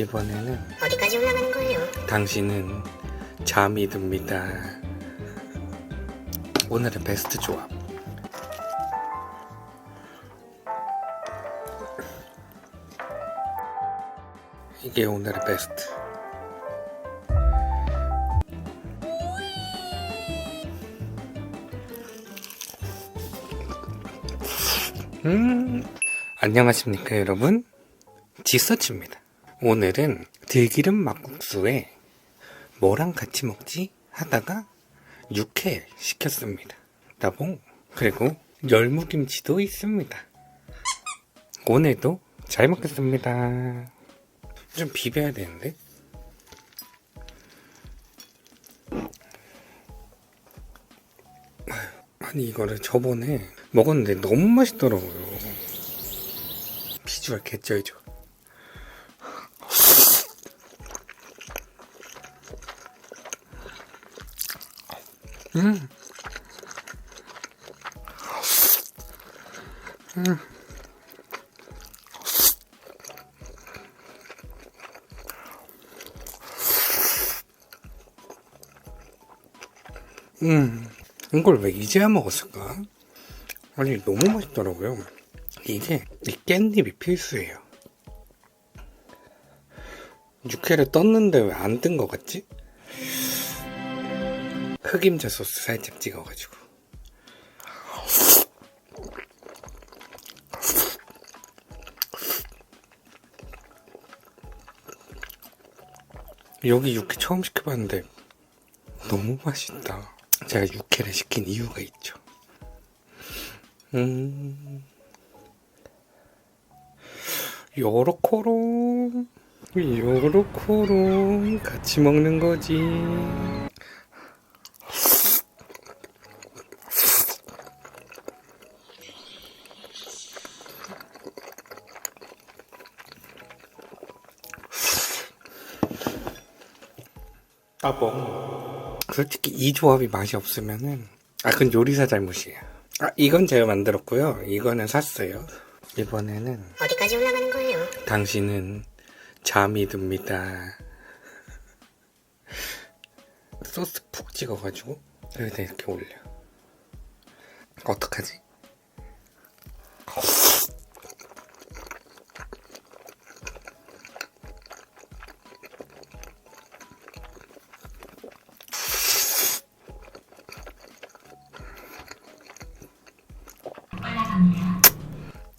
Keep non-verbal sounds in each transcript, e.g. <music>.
이번에는 어디까지 올라가는 거예요? 당신은 잠이 듭니다. 오늘의 베스트 조합. 이게 오늘의 베스트. 음, 안녕하십니까 여러분? 지서치입니다. 오늘은 들기름 막국수에 뭐랑 같이 먹지? 하다가 육회 시켰습니다. 나봉 그리고 열무김치도 있습니다. 오늘도 잘 먹겠습니다. 좀 비벼야 되는데. 아니 이거를 저번에 먹었는데 너무 맛있더라고요. 비주얼 개쩔죠. 음. 음, 이걸 왜 이제야 먹었을까? 아니, 너무 맛있더라고요. 이게, 이 깻잎이 필수예요. 육회를 떴는데 왜 안 뜬 것 같지? 흑임자 소스 살짝 찍어가지고. 여기 육회 처음 시켜봤는데 너무 맛있다. 제가 육회를 시킨 이유가 있죠. 음, 요렇코로, 요렇코로 같이 먹는 거지. 따봉. 솔직히 이 조합이 맛이 없으면은 아 그건 요리사 잘못이에요. 아 이건 제가 만들었고요. 이거는 샀어요. 이번에는 어디까지 올라가는 거예요? 당신은 잠이 듭니다. 소스 푹 찍어가지고 여기다 이렇게 올려. 어떡하지?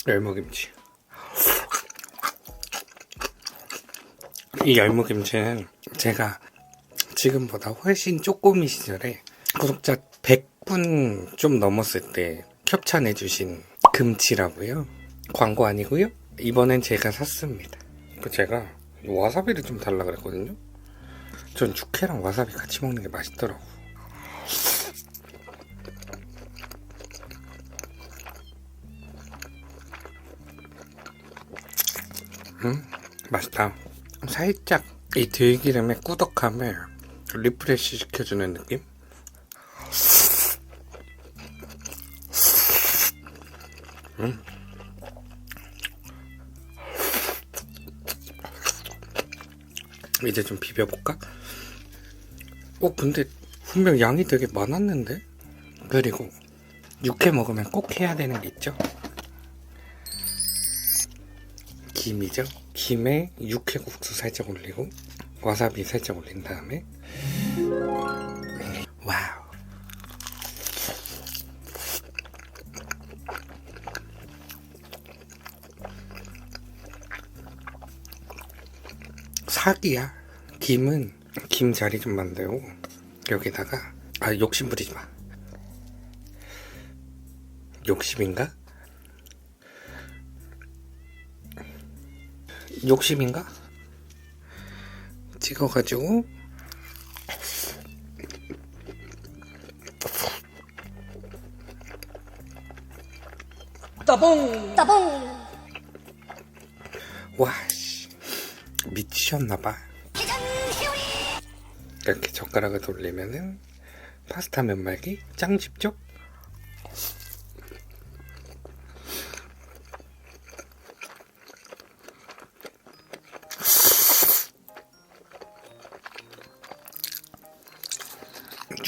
열무김치. 이 열무김치는 제가 지금보다 훨씬 쪼꼬미 시절에 구독자 100분 좀 넘었을 때 협찬해주신 금치라고요. 광고 아니고요. 이번엔 제가 샀습니다. 그 제가 와사비를 좀 달라 그랬거든요. 전 육회랑 와사비 같이 먹는 게 맛있더라고. 음, 맛있다. 살짝 이 들기름의 꾸덕함을 리프레시 시켜주는 느낌? 음. 이제 좀 비벼볼까? 어, 근데 분명 양이 되게 많았는데? 그리고 육회 먹으면 꼭 해야 되는 게 있죠? 김이죠. 김에 육회국수 살짝 올리고 와사비 살짝 올린 다음에 와우. 사기야. 김은 김 자리 좀 만들고 여기다가 아 욕심 부리지 마. 욕심인가? 욕심인가? 찍어가지고 따봉 따봉! 와씨 미치셨나봐 이렇게 젓가락을 돌리면은 파스타 면말기 짱 집죠?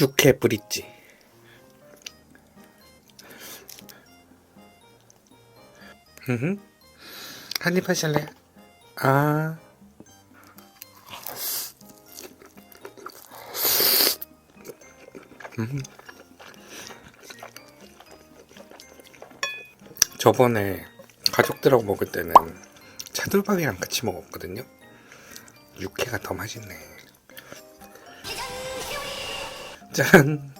육회 브릿지. 음, 한입 하실래요? 아, 음. 저번에 가족들하고 먹을 때는 차돌박이랑 같이 먹었거든요. 육회가 더 맛있네. 짠.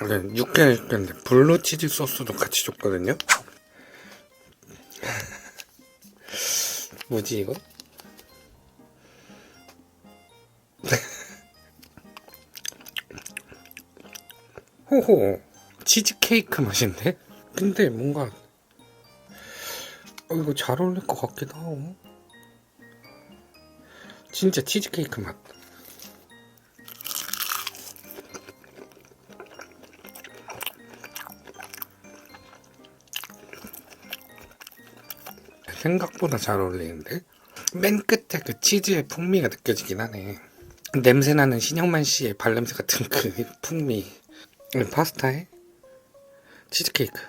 원래 육회 시켰는데 블루 치즈 소스도 같이 줬거든요. 뭐지 이거? 호호. 치즈케이크 맛인데? 근데 뭔가 어, 이거 잘 어울릴 것 같기도 하고. 진짜 치즈케이크 맛. 생각보다 잘 어울리는데? 맨 끝에 그 치즈의 풍미가 느껴지긴 하네. 냄새나는 신영만 씨의 발냄새 같은 그 <laughs> 풍미 파스타에 치즈케이크.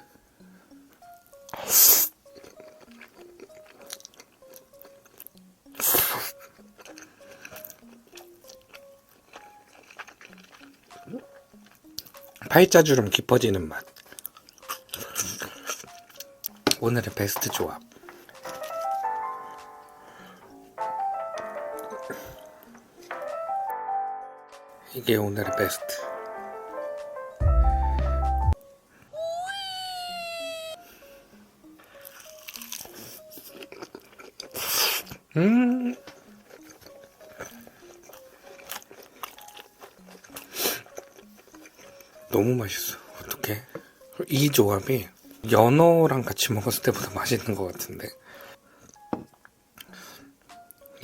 팔자주름 깊어지는 맛. 오늘의 베스트 조합. 이게 오늘의 베스트 음. 너무 맛있어. 어떡해. 이 조합이 연어랑 같이 먹었을 때보다 맛있는 것 같은데.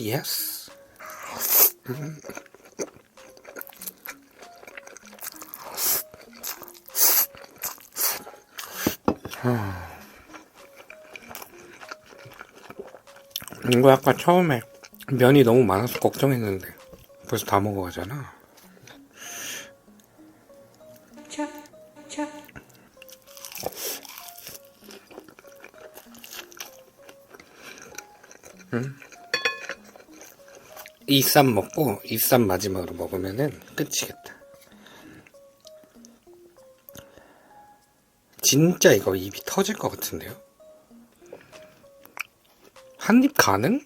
예스. 이거 아까 처음에 면이 너무 많아서 걱정했는데 벌써 다 먹어가잖아. 음. 이쌈 먹고 이쌈 마지막으로 먹으면은 끝이겠다. 진짜 이거 입이 터질 것 같은데요? 한 입 가능?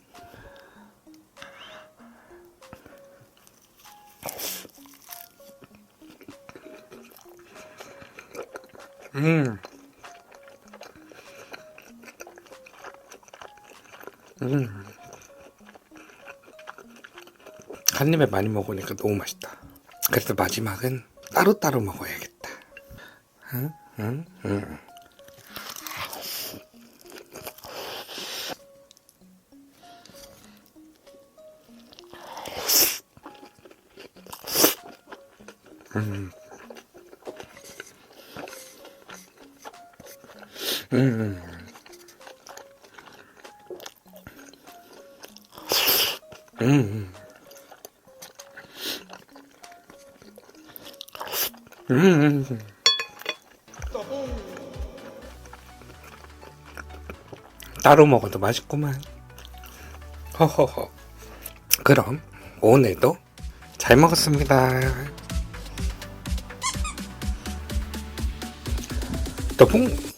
음. 음. 한 입에 많이 먹으니까 너무 맛있다. 그래서 마지막은 따로따로 먹어야겠다. 응? 응? 응. 따로 먹어도 맛있구만. 허허허. 그럼 오늘도 잘 먹었습니다. 또봉